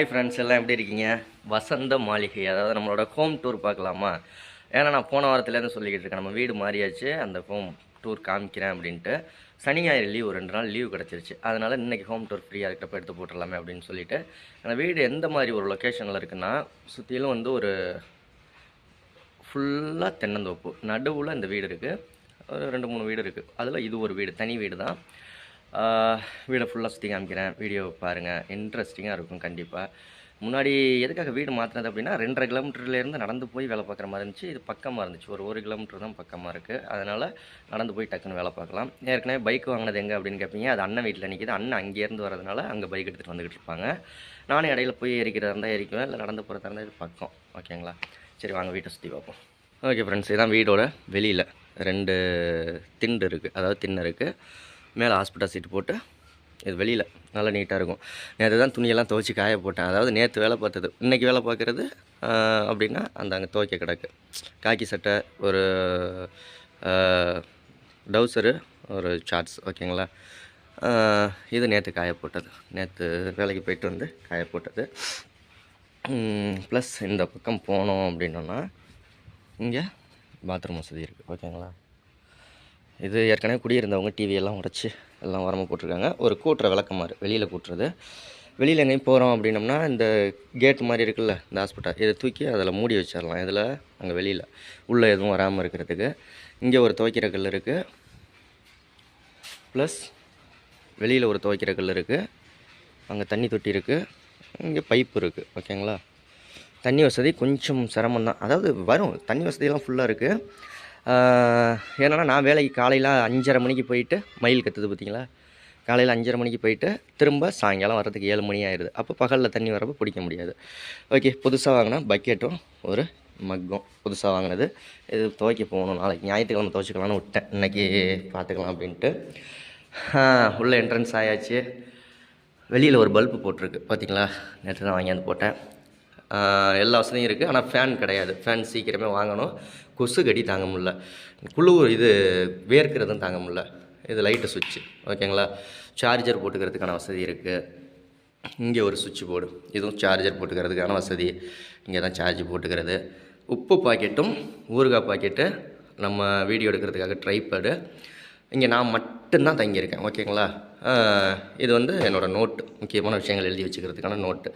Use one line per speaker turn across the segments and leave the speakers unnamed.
Hi friends எல்லாம் எப்படி இருக்கீங்க? வசந்த மாளிகை அதாவது நம்மளோட ஹோம் டூர் பார்க்கலாமா? ஏன்னா நான் போன வாரத்துலேருந்து சொல்லிக்கிட்டு இருக்கேன். நம்ம வீடு மாறியாச்சு. அந்த ஹோம் டூர் காமிக்கிறேன் அப்படின்ட்டு. சனி ஞாயிறு லீவ் ரெண்டு நாள் லீவ் கிடச்சிருச்சு. அதனால் இன்றைக்கி ஹோம் டூர் ஃப்ரீயாக இருக்கிறப்ப எடுத்து போட்டுடலாமே அப்படின்னு சொல்லிட்டு. அந்த வீடு எந்த மாதிரி ஒரு லொக்கேஷனில் இருக்குன்னா சுற்றிலும் வந்து ஒரு ஃபுல்லாக தென்னந்தோப்பு. நடுவில் இந்த வீடு இருக்குது ஒரு ரெண்டு மூணு வீடு இருக்குது அதில் இது ஒரு வீடு தனி வீடு தான் வீடை ஃபுல்லாக சுற்றி காமிக்கிறேன். வீடியோ பாருங்கள் இன்ட்ரெஸ்டிங்காக இருக்கும் கண்டிப்பாக முன்னாடி எதுக்காக வீடு மாற்றினது அப்படின்னா ரெண்டரை கிலோமீட்டர்லேருந்து நடந்து போய் வேலை பார்க்குற மாதிரி இருந்துச்சு. இது பக்கமாக இருந்துச்சு. ஒரு ஒரு கிலோமீட்டர் தான் பக்கமாக இருக்குது அதனால் நடந்து போய் டக்குன்னு வேலை பார்க்கலாம். ஏற்கனவே பைக் வாங்கினது எங்கே அப்படின்னு கேட்பீங்க அது அண்ணன் வீட்டில் நிற்கிது அண்ணன் அங்கேருந்து வரதுனால அங்கே பைக் எடுத்துகிட்டு வந்துக்கிட்டு இருப்பாங்க. நானும் இடையில போய் எரிக்கிறதா இருந்தால் எரிக்குவேன் இல்லை நடந்து போகிறதா இருந்தால் இது பக்கம். ஓகேங்களா? சரி வாங்க வீட்டை சுற்றி பார்ப்போம். ஓகே ஃப்ரெண்ட்ஸ் இதான் வீடோட வெளியில். ரெண்டு திண்டு இருக்குது அதாவது தின்னு இருக்குது மேலே ஹாஸ்பிட்டல் சீட் போட்டு இது வெளியில் நல்லா நீட்டாக இருக்கும். நேற்று தான் துணியெல்லாம் துவைச்சி காய போட்டேன். அதாவது நேற்று வேலை பார்த்தது. இன்றைக்கி வேலை பார்க்குறது அப்படின்னா அந்த அங்கே துவைக்க கிடக்கு. காக்கி சட்டை ஒரு டவுசரு ஒரு ஷார்ட்ஸ் ஓகேங்களா? இது நேற்று காய போட்டது. நேற்று வேலைக்கு போயிட்டு வந்து காய போட்டது. ப்ளஸ் இந்த பக்கம் போனோம் அப்படின்னோன்னா இங்கே பாத்ரூம் வசதி இருக்குது ஓகேங்களா? இது ஏற்கனவே குடியிருந்தவங்க டிவியெல்லாம் உடச்சி உடைச்சி எல்லாம் வரமாக போட்டிருக்காங்க. ஒரு கூட்டுற விளக்கமாறு வெளியில் கூட்டுறது. வெளியில் எங்கேயும் போகிறோம் அப்படின்னம்னா இந்த கேட் மாதிரி இருக்குல்ல இந்த ஹாஸ்பிட்டல் இதை தூக்கி அதில் மூடி வச்சிடலாம். இதில் அங்கே வெளியில் உள்ளே எதுவும் வராமல் இருக்கிறதுக்கு. இங்கே ஒரு துவைக்கிற கல் இருக்குது ப்ளஸ் வெளியில் ஒரு துவைக்கிற கல் இருக்குது அங்கே தண்ணி தொட்டி இருக்குது இங்கே பைப்பு இருக்குது ஓகேங்களா தண்ணி வசதி கொஞ்சம் சிரமம் தான் அதாவது வரும் தண்ணி வசதியெல்லாம் ஃபுல்லாக இருக்குது ஏன்னா நான் வேலைக்கு காலையில் அஞ்சரை மணிக்கு போயிட்டு மயில் கத்துது பார்த்தீங்களா காலையில் அஞ்சரை மணிக்கு போயிட்டு திரும்ப சாயங்காலம் வர்றதுக்கு ஏழு மணி ஆயிடுது அப்போ பகலில் தண்ணி வரப்போ பிடிக்க முடியாது. ஓகே புதுசாக வாங்கினா பக்கெட்டும் ஒரு மக்கும். புதுசாக வாங்கினது. இது துவைக்க போகணும் நாளைக்கு. ஞாயிற்றுக்கிழமை துவைச்சிக்கலாம்னு விட்டேன். இன்றைக்கி பார்த்துக்கலாம் அப்படின்ட்டு. உள்ளே என்ட்ரன்ஸ் ஆயாச்சு. வெளியில் ஒரு பல்பு போட்டிருக்கு. பார்த்தீங்களா நேற்று தான் வாங்கியாந்து போட்டேன். எல்லா வசதியும் இருக்குது ஆனால் ஃபேன் கிடையாது. ஃபேன் சீக்கிரமே வாங்கணும். கொசு கடி தாங்க முடில குழு இது வேர்க்கிறதும் தாங்க முடில இது லைட்டு சுவிட்சு. ஓகேங்களா? சார்ஜர் போட்டுக்கிறதுக்கான வசதி இருக்குது இங்கே ஒரு சுவிட்ச் போர்டு. இதுவும் சார்ஜர் போட்டுக்கிறதுக்கான வசதி. இங்கே தான் சார்ஜ் போட்டுக்கிறது. உப்பு பாக்கெட்டும் ஊறுகாய் பாக்கெட்டு நம்ம வீடியோ எடுக்கிறதுக்காக ட்ரைபேடு. இங்கே நான் மட்டும்தான் தங்கியிருக்கேன். ஓகேங்களா? இது வந்து என்னோடய நோட்டு. முக்கியமான விஷயங்கள் எழுதி வச்சுக்கிறதுக்கான நோட்டு.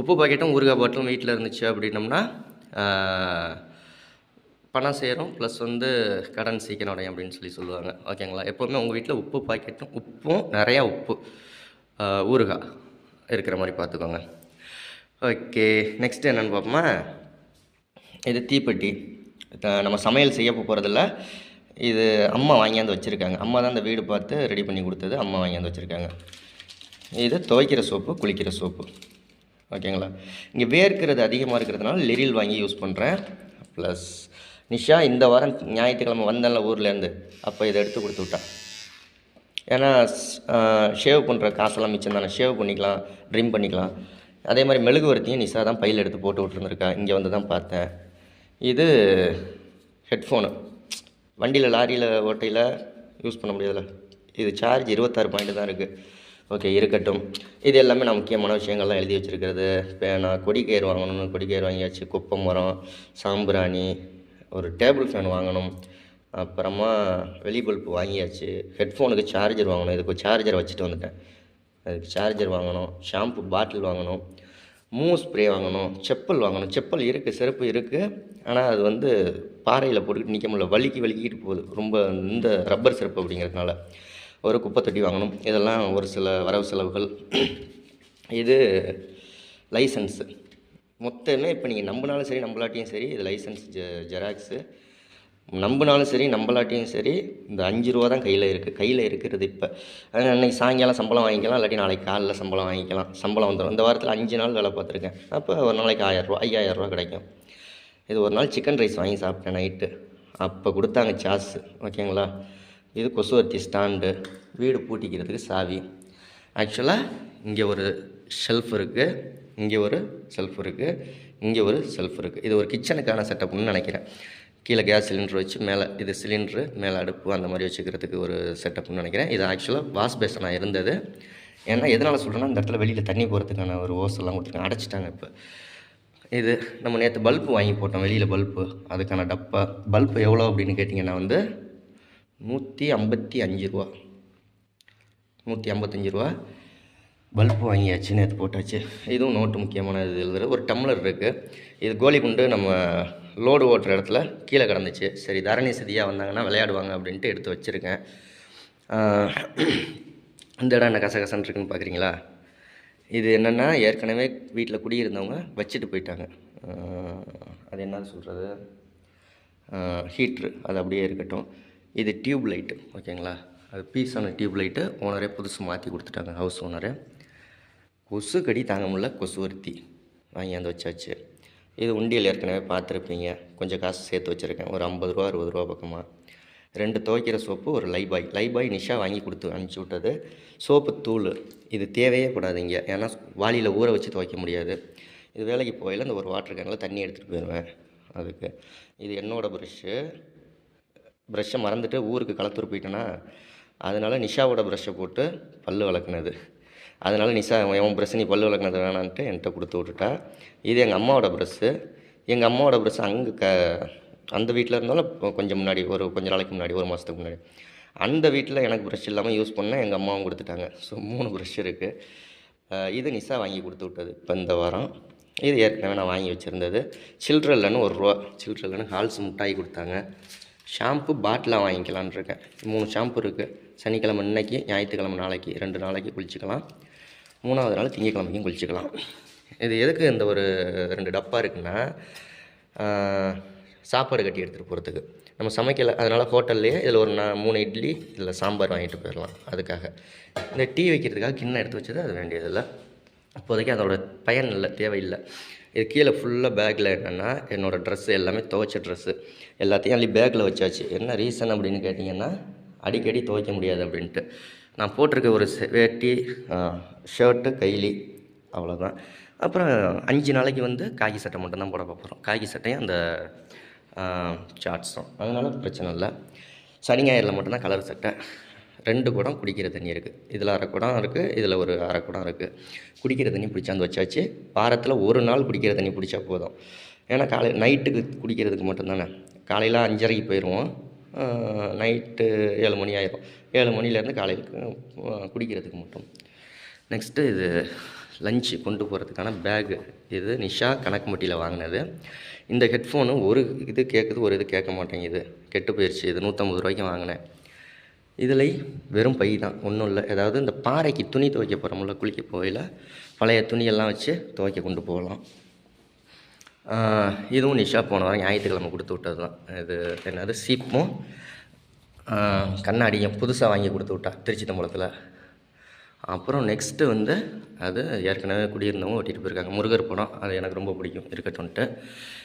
உப்பு பாக்கெட்டும் ஊறுகாய் பாட்டிலும் வீட்டில் இருந்துச்சு அப்படின்னம்னா பணம் சேரும் ப்ளஸ் வந்து கடன் சீக்கிரம் அடையும் அப்படின்னு சொல்லி சொல்லுவாங்க. ஓகேங்களா எப்போவுமே உங்கள் வீட்டில் உப்பு பாக்கெட்டும் உப்பும் நிறையா உப்பு ஊறுகாய் இருக்கிற மாதிரி பார்த்துக்கோங்க. ஓகே நெக்ஸ்ட் என்னென்னு பார்ப்போமா? இது தீப்பெட்டி. நம்ம சமையல் செய்ய போகிறதில்ல இது அம்மா வாங்கியாந்து வச்சுருக்காங்க. அம்மா தான் அந்த வீடு பார்த்து ரெடி பண்ணி கொடுத்தது. அம்மா வாங்கியாந்து வச்சுருக்காங்க. இது துவைக்கிற சோப்பு குளிக்கிற சோப்பு. ஓகேங்களா இங்கே வேர்க்கிறது அதிகமாக இருக்கிறதுனால லிரில் வாங்கி யூஸ் பண்ணுறேன் ப்ளஸ் நிஷா இந்த வாரம் ஞாயிற்றுக்கிழமை வந்தேன்ல ஊர்லேருந்து. அப்போ இதை எடுத்து கொடுத்து விட்டா. ஏன்னா ஷேவ் பண்ணுற காசெல்லாம் மிச்சம் தானே. ஷேவ் பண்ணிக்கலாம் ட்ரிம் பண்ணிக்கலாம். அதே மாதிரி மெழுகுவர்த்தியும் நிஷா தான் பையில் எடுத்து போட்டு விட்டுருந்துருக்கா. இங்கே வந்து தான் பார்த்தேன். இது ஹெட்ஃபோனு. வண்டியில் லாரியில் ஓட்டையில் யூஸ் பண்ண முடியாதுல்ல. இது சார்ஜ் இருபத்தாறு பாயிண்ட் தான் இருக்குது ஓகே இருக்கட்டும். இது எல்லாமே நான் முக்கியமான விஷயங்கள்லாம் எழுதி வச்சுருக்கிறது. பேனா கொடிக்கயிறு வாங்கணும்னு கொடிக்கயிறு வாங்கியாச்சு. குப்பை மரம் சாம்பிராணி ஒரு டேபிள் ஃபேன் வாங்கணும். அப்புறமா வெளி பல்ப் வாங்கியாச்சு. ஹெட்ஃபோனுக்கு சார்ஜர் வாங்கணும். இதுக்கு சார்ஜர் வச்சுட்டு வந்துட்டேன். அதுக்கு சார்ஜர் வாங்கணும். ஷாம்பு பாட்டில் வாங்கணும். மூ ஸ்ப்ரே வாங்கணும். செப்பல் வாங்கணும். செப்பல் இருக்குது செருப்பு இருக்குது ஆனால் அது வந்து பாறையில் போட்டுக்கிட்டு நிற்க முடியல. வலிக்கு வலிக்கிட்டு போகுது. ரொம்ப இந்த ரப்பர் செருப்பு அப்படிங்கிறதுனால. ஒரு குப்பை தொட்டி வாங்கணும். இதெல்லாம் ஒரு சில வரவு செலவுகள். இது லைசன்ஸு மொத்தமே இப்போ நீங்கள் நம்பினாலும் சரி நம்பலாட்டியும் சரி இது லைசன்ஸ் ஜெ ஜெராக்ஸு. நம்பினாலும் சரி நம்பலாட்டியும் சரி இந்த அஞ்சு ரூபா தான் கையில் இருக்குது கையில் இருக்கிறது இப்போ. அதனால் அன்றைக்கி சாயங்காலம் சம்பளம் வாங்கிக்கலாம் இல்லாட்டி நாளைக்கு காலைல சம்பளம் வாங்கிக்கலாம். சம்பளம் வந்துடும் இந்த வாரத்தில் அஞ்சு நாள் வேலை பார்த்துருக்கேன். அப்போ ஒரு நாளைக்கு ஆயிரரூவா ஐயாயிரரூவா கிடைக்கும். இது ஒரு நாள் சிக்கன் ரைஸ் வாங்கி சாப்பிட்டேன் நைட்டு. அப்போ கொடுத்தாங்க சாஸ் ஓகேங்களா? இது கொசுவர்த்தி ஸ்டாண்டு. வீடு பூட்டிக்கிறதுக்கு சாவி. ஆக்சுவலாக இங்கே ஒரு ஷெல்ஃப் இருக்குது இங்கே ஒரு செல்ஃப் இருக்குது இங்கே ஒரு செல்ஃப் இருக்குது இது ஒரு கிச்சனுக்கான செட்டப்னு நினைக்கிறேன். கீழே கேஸ் சிலிண்டர் வச்சு மேலே இது சிலிண்ட்ரு மேலே அடுப்பு அந்த மாதிரி வச்சுக்கிறதுக்கு ஒரு செட்டப்னு நினைக்கிறேன். இது ஆக்சுவலாக வாஷ் பேசனாக இருந்தது. ஏன்னா எதனால் சொல்கிறேன்னா இந்த இடத்துல வெளியில் தண்ணி போகிறதுக்கான ஒரு ஓசெல்லாம் கொடுத்துருக்காங்க. அடைச்சிட்டாங்க இப்போ. இது நம்ம நேற்று பல்ப்பு வாங்கி போட்டோம். வெளியில் பல்ப்பு அதுக்கான டப்பா. பல்ப்பு எவ்வளோ அப்படின்னு கேட்டிங்கன்னா வந்து நூற்றி ஐம்பத்தி அஞ்சு ரூபா. நூற்றி ஐம்பத்தஞ்சு ரூபா. பல்ப் வாங்கியாச்சு நேற்று போட்டாச்சு. இதுவும் நோட்டு முக்கியமான இது எழுதுற ஒரு டம்ளர் இருக்குது இது கோலி குண்டு நம்ம லோடு ஓட்டுற இடத்துல கீழே கிடந்துச்சு. சரி தரணி சதியாக வந்தாங்கன்னா விளையாடுவாங்க அப்படின்ட்டு எடுத்து வச்சுருக்கேன். இந்த இடம் என்ன கசகசன்னு இருக்குன்னு பார்க்குறீங்களா இது என்னென்னா ஏற்கனவே வீட்டில் குடியிருந்தவங்க வச்சுட்டு போயிட்டாங்க. அது என்ன சொல்கிறது ஹீட்ரு அது அப்படியே இருக்கட்டும். இது டியூப் லைட்டு ஓகேங்களா? அது பீஸான டியூப் லைட்டு ஓனரே புதுசு மாற்றி கொடுத்துட்டாங்க. ஹவுஸ் ஓனரே கொசு கடி தாங்க முடியல வாங்கி வாங்கியாந்து வச்சாச்சு. இது உண்டியல் ஏற்கனவே பார்த்துருப்பீங்க. கொஞ்சம் காசு சேர்த்து வச்சுருக்கேன். ஒரு ஐம்பது ரூபா அறுபது ரூபா பக்கமாக ரெண்டு துவைக்கிற சோப்பு ஒரு லைபாய். லைபாய் நிஷா வாங்கி கொடுத்து அனுப்பிச்சி விட்டது. சோப்பு தூள். இது தேவையே கூடாது இங்கே ஏன்னா வாளியில் ஊற வச்சு துவைக்க முடியாது. இது வேலைக்கு போயில இந்த ஒரு வாட்டர் கேனில் தண்ணி எடுத்துகிட்டு போயிடுவேன் அதுக்கு. இது என்னோடய ப்ரெஷ்ஷு ப்ரெஷ்ஷை மறந்துட்டு ஊருக்கு களத்தூர் போயிட்டேன்னா அதனால் நிஷாவோட ப்ரஷ்ஷை போட்டு பல்லு வளர்க்குனது அதனால் நிஷா என் ப்ரெஷ் நீ பல்லு விளக்குனது வேணான்ட்டு என்கிட்ட கொடுத்து விட்டுட்டா. இது எங்கள் அம்மாவோட ப்ரெஷ்ஷு எங்கள் அம்மாவோட ப்ரெஷ் அங்கே க அந்த வீட்டில் இருந்தாலும் இப்போ கொஞ்சம் முன்னாடி ஒரு கொஞ்சம் நாளைக்கு முன்னாடி ஒரு மாதத்துக்கு முன்னாடி. அந்த வீட்டில் எனக்கு ப்ரஷ் இல்லாமல் யூஸ் பண்ண எங்கள் அம்மாவும் கொடுத்துட்டாங்க. ஸோ மூணு ப்ரஷ் இருக்குது இது நிஷா வாங்கி கொடுத்து விட்டது. இப்போ இந்த வாரம். இது ஏற்கனவே நான் வாங்கி வச்சுருந்தது. சில்ட்ரல்லன்னு ஒரு ரூபா சில்ட்ரல்லன்னு ஹால்ஸ் மிட்டாய் கொடுத்தாங்க. ஷாம்பு பாட்டிலாக வாங்கிக்கலான்னு இருக்கேன். மூணு ஷாம்பு இருக்குது சனிக்கிழமை இன்றைக்கி ஞாயிற்றுக்கிழமை நாளைக்கு ரெண்டு நாளைக்கு குளிச்சுக்கலாம். மூணாவது நாள் திங்கக்கிழமைக்கும் குளிச்சுக்கலாம். இது எதுக்கு இந்த ஒரு ரெண்டு டப்பா இருக்குன்னா சாப்பாடு கட்டி எடுத்துகிட்டு போகிறதுக்கு நம்ம சமைக்கலை அதனால் ஹோட்டல்லையே இதில் ஒரு நான் மூணு இட்லி இதில் சாம்பார் வாங்கிட்டு போயிடலாம் அதுக்காக. இந்த டீ வைக்கிறதுக்காக கிண்ணம் எடுத்து வச்சது அது வேண்டியதில்லை. இப்போதைக்கு அதோட பயன் இல்லை தேவையில்லை. இது கீழே ஃபுல்லாக பேக்கில் என்னென்னா என்னோடய ட்ரெஸ்ஸு எல்லாமே துவைச்ச ட்ரெஸ்ஸு எல்லாத்தையும் அள்ளி பேக்கில் வச்சாச்சு. என்ன ரீசன் அப்படின்னு கேட்டிங்கன்னா அடிக்கடி துவைக்க முடியாது அப்படின்ட்டு. நான் போட்டிருக்க ஒரு வேட்டி ஷர்ட்டு கைலி அவ்வளோதான் அப்புறம் அஞ்சு நாளைக்கு வந்து காக்கி சட்டை மட்டும்தான் போட போகிறோம் காக்கி சட்டையும் அந்த ஷார்ட்ஸும் அதனால் பிரச்சனை இல்லை. சனி ஞாயிறில் மட்டும்தான் கலர் சட்டை. ரெண்டு குடம் குடிக்கிற தண்ணி இருக்குது இதில் அரை குடம் இருக்குது இதில் ஒரு அரை குடம் இருக்குது குடிக்கிற தண்ணி பிடிச்சாந்து வச்சாச்சு. வாரத்தில் ஒரு நாள் குடிக்கிற தண்ணி பிடிச்சா போதும். ஏன்னா காலை நைட்டுக்கு குடிக்கிறதுக்கு மட்டும்தானே. காலையில் அஞ்சரைக்கு போயிடுவோம் நைட்டு ஏழு மணி ஆயிரும். ஏழு மணிலேருந்து காலைக்கு குடிக்கிறதுக்கு மட்டும். நெக்ஸ்ட்டு இது லஞ்சு கொண்டு போகிறதுக்கான பேகு இது நிஷா கணக்குமட்டியில் வாங்கினது. இந்த ஹெட்ஃபோனு ஒரு இது கேட்குது ஒரு இது கேட்க மாட்டேங்குது. கெட்டு போயிடுச்சு இது நூற்றம்பது ரூபாய்க்கு வாங்கினேன். இதில் வெறும் பை தான். ஒன்றும் இல்லை. ஏதாவது இந்த பாறைக்கு துணி துவைக்க போகிறோம்ல குளிக்க போயில் பழைய துணியெல்லாம் வச்சு துவைக்க கொண்டு போகலாம். இதுவும் நிஷா போன வாரம் ஞாயிற்றுக்கிழமை கொடுத்து விட்டது தான் இது என்னது? சீப்பும் கண்ணாடியும் புதுசாக வாங்கி கொடுத்து விட்டா திருச்சி தம்பளத்தில் அப்புறம் நெக்ஸ்ட்டு வந்து அது ஏற்கனவே குடியிருந்தவங்க ஓட்டிகிட்டு போயிருக்காங்க. முருகர் படம் அது எனக்கு ரொம்ப பிடிக்கும் இருக்கட்டும்ன்ட்டு.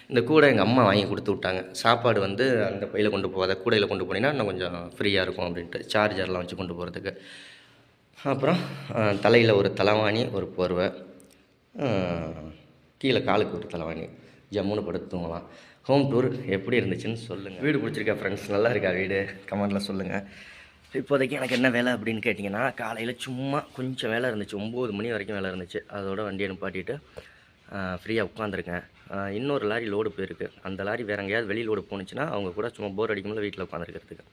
இந்த கூடை எங்கள் அம்மா வாங்கி கொடுத்து விட்டாங்க. சாப்பாடு வந்து அந்த பையில் கொண்டு போகாத கூடையில் கொண்டு போனீங்கன்னா இன்னும் கொஞ்சம் ஃப்ரீயாக இருக்கும் அப்படின்ட்டு. சார்ஜர்லாம் வச்சு கொண்டு போகிறதுக்கு அப்புறம் தலையில் ஒரு தலைவாணி ஒரு போர்வை. கீழே காலுக்கு ஒரு தலைவாணி. ஜம்முன்னு படுத்துவாங்கலாம் ஹோம் டூர் எப்படி இருந்துச்சுன்னு சொல்லுங்கள் வீடு பிடிச்சிருக்கா ஃப்ரெண்ட்ஸ் நல்லா இருக்கா வீடு? கமெண்ட்டில் சொல்லுங்கள் இப்போதைக்கு எனக்கு என்ன வேலை அப்படின்னு கேட்டிங்கன்னா காலையில் சும்மா கொஞ்சம் வேலை இருந்துச்சு. ஒம்பது மணி வரைக்கும் வேலை இருந்துச்சு. அதோட வண்டியை நிப்பாட்டிட்டு ஃப்ரீயாக உட்காந்துருக்கேன் இன்னொரு லாரி லோடு போயிருக்கு. அந்த லாரி வேற எங்கேயாவது வெளி லோடு போணுச்சுன்னா அவங்க கூட சும்மா போர் அடிக்கும்போது வீட்டில் உட்காந்துருக்கிறதுக்கு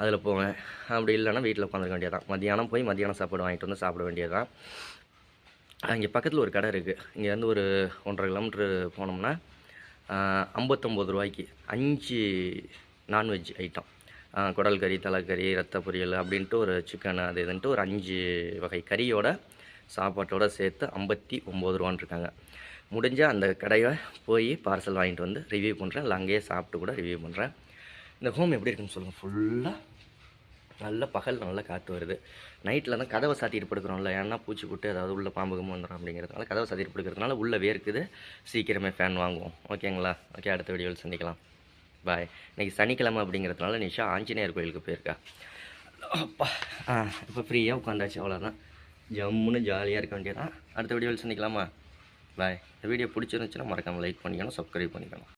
அதில் போவேன். அப்படி இல்லைன்னா வீட்டில் உட்காந்துருக்க வேண்டியதான் மத்தியானம் போய் மத்தியானம் சாப்பாடு வாங்கிட்டு வந்து சாப்பிட வேண்டியதான் இங்கே பக்கத்தில் ஒரு கடை இருக்குது இங்கேருந்து ஒரு ஒன்றரை கிலோமீட்ரு போனோம்னா ஐம்பத்தொம்போது ஐம்பத்தொம்பது ரூபாய்க்கு அஞ்சு நான்வெஜ் ஐட்டம் குடல் கறி தலைக்கறி ரத்த பொரியல் அப்படின்ட்டு ஒரு சிக்கன் அது இதுன்ட்டு ஒரு அஞ்சு வகை கறியோட சாப்பாட்டோட சேர்த்து ஐம்பத்தி ஒம்பது ரூபான்னு இருக்காங்க. முடிஞ்சால் அந்த கடையை போய் பார்சல் வாங்கிட்டு வந்து ரிவ்யூ பண்ணுறேன் இல்லை அங்கேயே சாப்பிட்டு கூட ரிவ்யூ பண்ணுறேன் இந்த ஹோம் எப்படி இருக்குன்னு சொல்லுங்கள் ஃபுல்லாக நல்ல பகல் நல்ல காற்று வருது. நைட்டில் தான் கதவை சாத்திட்டு படுக்கிறோம்ல. ஏன்னா பூச்சி புட்டு அதாவது உள்ளே பாம்பு வந்துடும் அப்படிங்கிறதுனால கதவை சாத்திட்டு படுக்கிறதுனால உள்ளே வேர்க்குது. சீக்கிரமே ஃபேன் வாங்குவோம். ஓகேங்களா? ஓகே அடுத்த வீடியோவில் சந்திக்கலாம். பாய் இன்றைக்கி சனிக்கிழமை அப்படிங்கிறதுனால நிஷா ஆஞ்சநேயர் கோயிலுக்கு போயிருக்கா. அப்பா ஆ இப்போ ஃப்ரீயாக உட்காந்தாச்சு. அவ்வளோதான் ஜம்முன்னு ஜாலியாக இருக்க வேண்டியதான் அடுத்த வீடியோவில் சந்திக்கலாமா? பாய் இந்த வீடியோ பிடிச்சிருந்துச்சுன்னா மறக்காமல் லைக் பண்ணிக்கணும் சப்ஸ்கிரைப் பண்ணிக்கணும்.